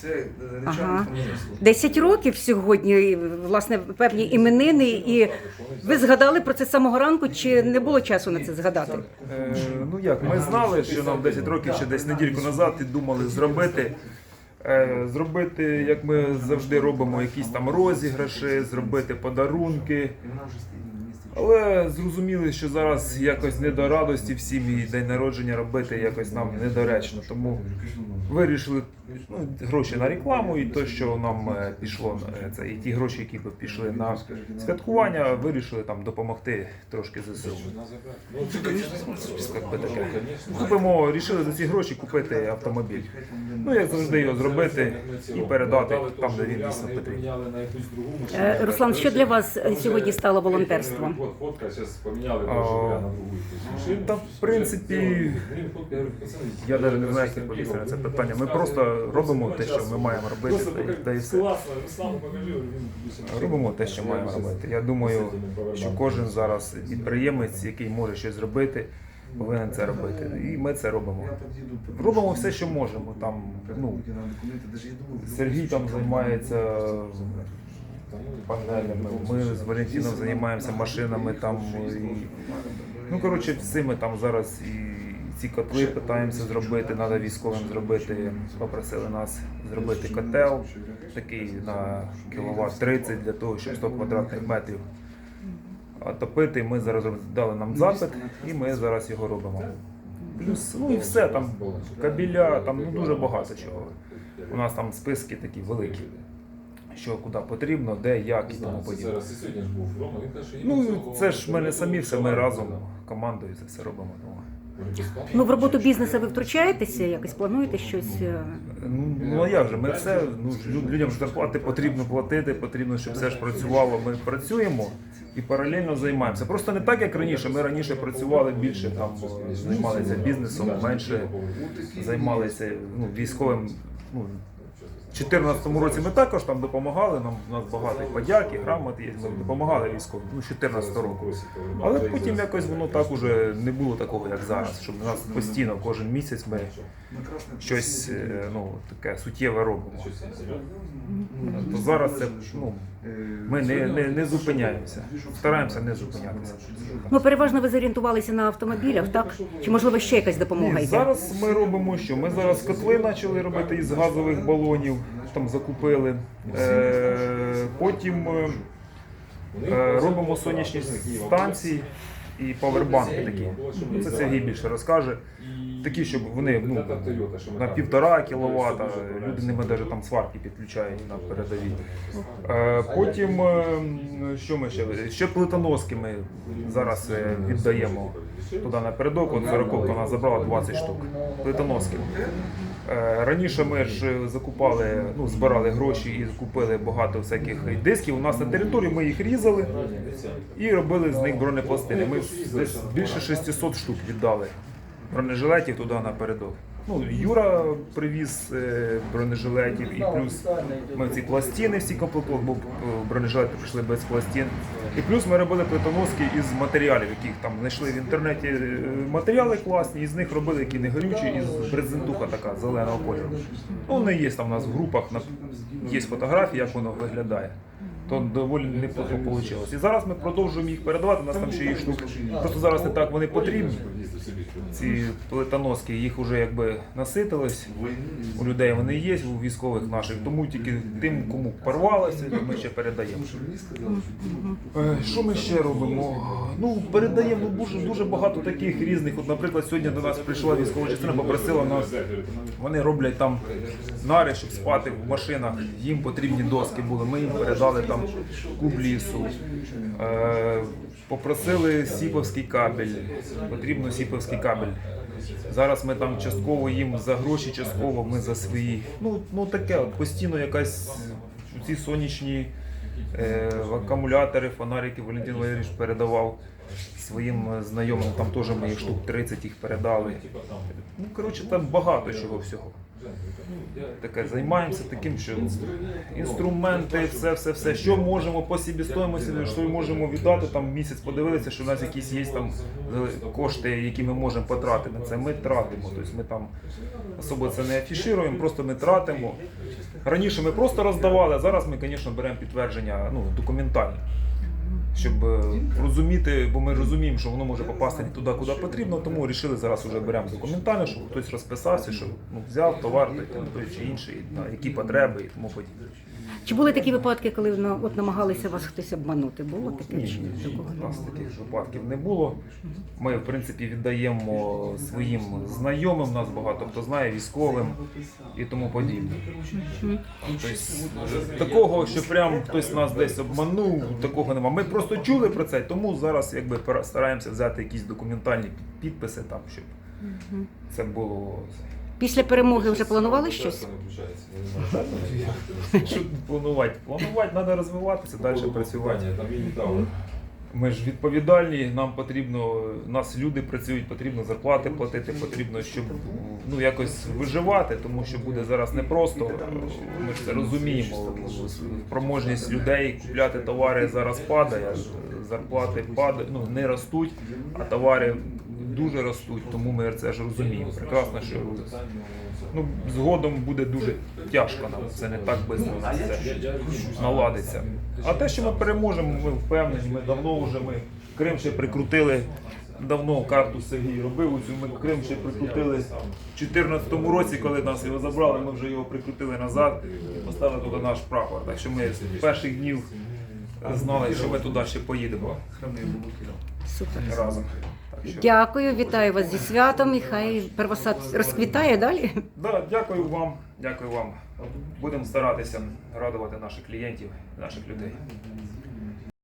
Це е, Ага. 10 років сьогодні, власне, певні іменини, і ви згадали про це з самого ранку, чи не було часу на це згадати? Е, ну як, ми знали, що нам 10 років ще десь недільку назад і думали зробити. е, Зробити, як ми завжди робимо, якісь там розіграші, зробити подарунки. Але зрозуміли, що зараз якось не до радості всім і день народження робити якось нам недоречно. Тому вирішили ну, гроші на рекламу і то, що нам е, пішло е, це, і ті гроші, які пішли на святкування, вирішили там допомогти трошки ЗСУ. Купимо, рішили за ці гроші купити автомобіль. Ну, як завжди, його зробити і передати там, де він дійсно потрібен. Е, Руслан, що для вас сьогодні стало волонтерством? А, Та в принципі, я навіть не знаю, як відповісти на це питання. Ми просто робимо те, що ми маємо робити, та й- та все. Класно, Руслан, покажи. Робимо те, що маємо робити. Я думаю, що кожен зараз підприємець, який може щось зробити, повинен це робити. І ми це робимо. Робимо все, що можемо. Там, ну, Сергій там займається панелями, ми з Валентином займаємося машинами там. І, ну, коротше, всіми там зараз і ці котли питаємося зробити, треба військовим зробити. Попросили нас зробити котел, такий на кіловат 30 для того, щоб 100 квадратних метрів. А топити ми зараз дали нам запит, і ми зараз його робимо. Плюс, ну і все там, кабіля, там ну, дуже багато чого. У нас там списки такі великі, що куди потрібно, де, як і тому подібне. Зараз і сьогодні ж був Рома, він каже, що Ну цього це ж ми не самі, все ми разом командою це все робимо. Тому. Ну, в роботу бізнесу ви втручаєтеся, якось плануєте щось? е? Ну, ну а як же? Ми все ну, людям ж зарплати потрібно платити, потрібно, щоб все ж працювало. Ми працюємо і паралельно займаємося. Просто не так, як раніше. Ми раніше працювали більше, там о, займалися бізнесом, менше займалися ну, військовим. Ну, 2014 році ми також там допомагали. Нам у нас багато подяк, грамот є. Ми допомагали військовим. Ну, 14 року. Але потім якось воно так уже не було такого, як зараз, щоб у нас постійно кожен місяць ми щось е, ну, таке суттєве робимо. То зараз це ну, ми не, не, не зупиняємося. Стараємося не зупинятися. Ну, переважно ви зорієнтувалися на автомобілях, так? Чи можливо ще якась допомога Ні, йде? зараз ми робимо що? Ми зараз котли почали робити із газових балонів, там закупили. Е, потім е, е, робимо сонячні станції і павербанки такі. Це Сергій більше розкаже. Такі, щоб вони ну, на півтора кіловата, люди ними навіть там сварки підключають на передовій. Е, Потім, е, що ми ще? Ще плитоноски ми зараз е, віддаємо туди напередок. От 40 вона забрала 20 штук. Плитоноски. Раніше ми ж закупали, ну, збирали гроші і купили багато всяких дисків. У нас на території ми їх різали і робили з них бронепластини. Ми десь більше 600 штук віддали бронежилетів туди напередок. Ну, Юра привіз е, бронежилетів і плюс ми ці пластини всі комплектували, бо е, бронежилети прийшли без пластин. І плюс ми робили плитоноски із матеріалів, яких там знайшли в інтернеті е, матеріали класні, і з них робили які не горючі, із брезентуха така зеленого кольору. Ну, вони є там у нас в групах, є фотографії, як воно виглядає. То доволі неплохо вийшло. І зараз ми продовжуємо їх передавати. У нас там ще є штук. Просто зараз не так вони потрібні. Ці плитоноски, їх вже якби наситилось. У людей вони є, у військових наших, тому тільки тим, кому порвалося, то ми ще передаємо. Е, Що ми ще робимо? Ну, передаємо ну, дуже, дуже багато таких різних. От, наприклад, сьогодні до нас прийшла військова частина, попросила нас. Вони роблять там нари, щоб спати в машинах. Їм потрібні доски були. Ми їм передали там куб лісу. Е, попросили сіповський кабель. Потрібно сіповський кабель. Зараз ми там частково їм за гроші, частково ми за свої. Ну, ну таке, от постійно якась ці сонячні е, акумулятори, фонарики Валентин Валерійович передавав своїм е, знайомим. Там теж ми штук 30 їх передали. Ну, коротше, там багато чого всього. Таке займаємося таким, що інструменти, все, все, все, що можемо по собівартості, що можемо віддати. Там місяць подивилися, що в нас якісь є там кошти, які ми можемо потратити. Це ми тратимо. Тобто ми там особо це не афішуємо, просто ми тратимо. Раніше ми просто роздавали, а зараз ми, звісно, беремо підтвердження ну, документальне. Щоб е, розуміти, бо ми розуміємо, що воно може попасти не туди, куди потрібно, тому вирішили зараз вже беремо документально, щоб хтось розписався, що ну, взяв товар той, той чи інший, на які потреби і тому подібне. Чи були такі випадки, коли на- от намагалися вас хтось обманути? Було таке? Ні, чи ні, ні, у нас таких випадків не було. Ми, в принципі, віддаємо своїм знайомим, нас багато хто знає, військовим і тому подібне. Тобто, такого, що прям хтось нас десь обманув, такого нема. Ми просто чули про це, тому зараз якби стараємося взяти якісь документальні підписи там, щоб це було. Після перемоги вже планували щось? Що планувати? Планувати, треба розвиватися, далі працювати. Ми ж відповідальні, нам потрібно, нас люди працюють, потрібно зарплати платити, потрібно, щоб ну, якось виживати, тому що буде зараз непросто. Ми ж це розуміємо. Спроможність людей купляти товари зараз падає, зарплати падають, ну не ростуть, а товари дуже ростуть, тому ми це ж розуміємо. Прекрасно, що ну, згодом буде дуже тяжко нам. Це не так без це наладиться. А те, що ми переможемо, ми впевнені. Ми давно вже ми Крим ще прикрутили. Давно карту Сергій робив цю. Ми Крим ще прикрутили в 2014 році, коли нас його забрали. Ми вже його прикрутили назад і поставили туди наш прапор. Так що ми з перших днів знали, що ми туди ще поїдемо. Супер. разом. Так що, Дякую, вітаю вас зі святом і хай первосад розквітає далі. да, дякую вам, дякую вам. Будемо старатися радувати наших клієнтів, наших людей.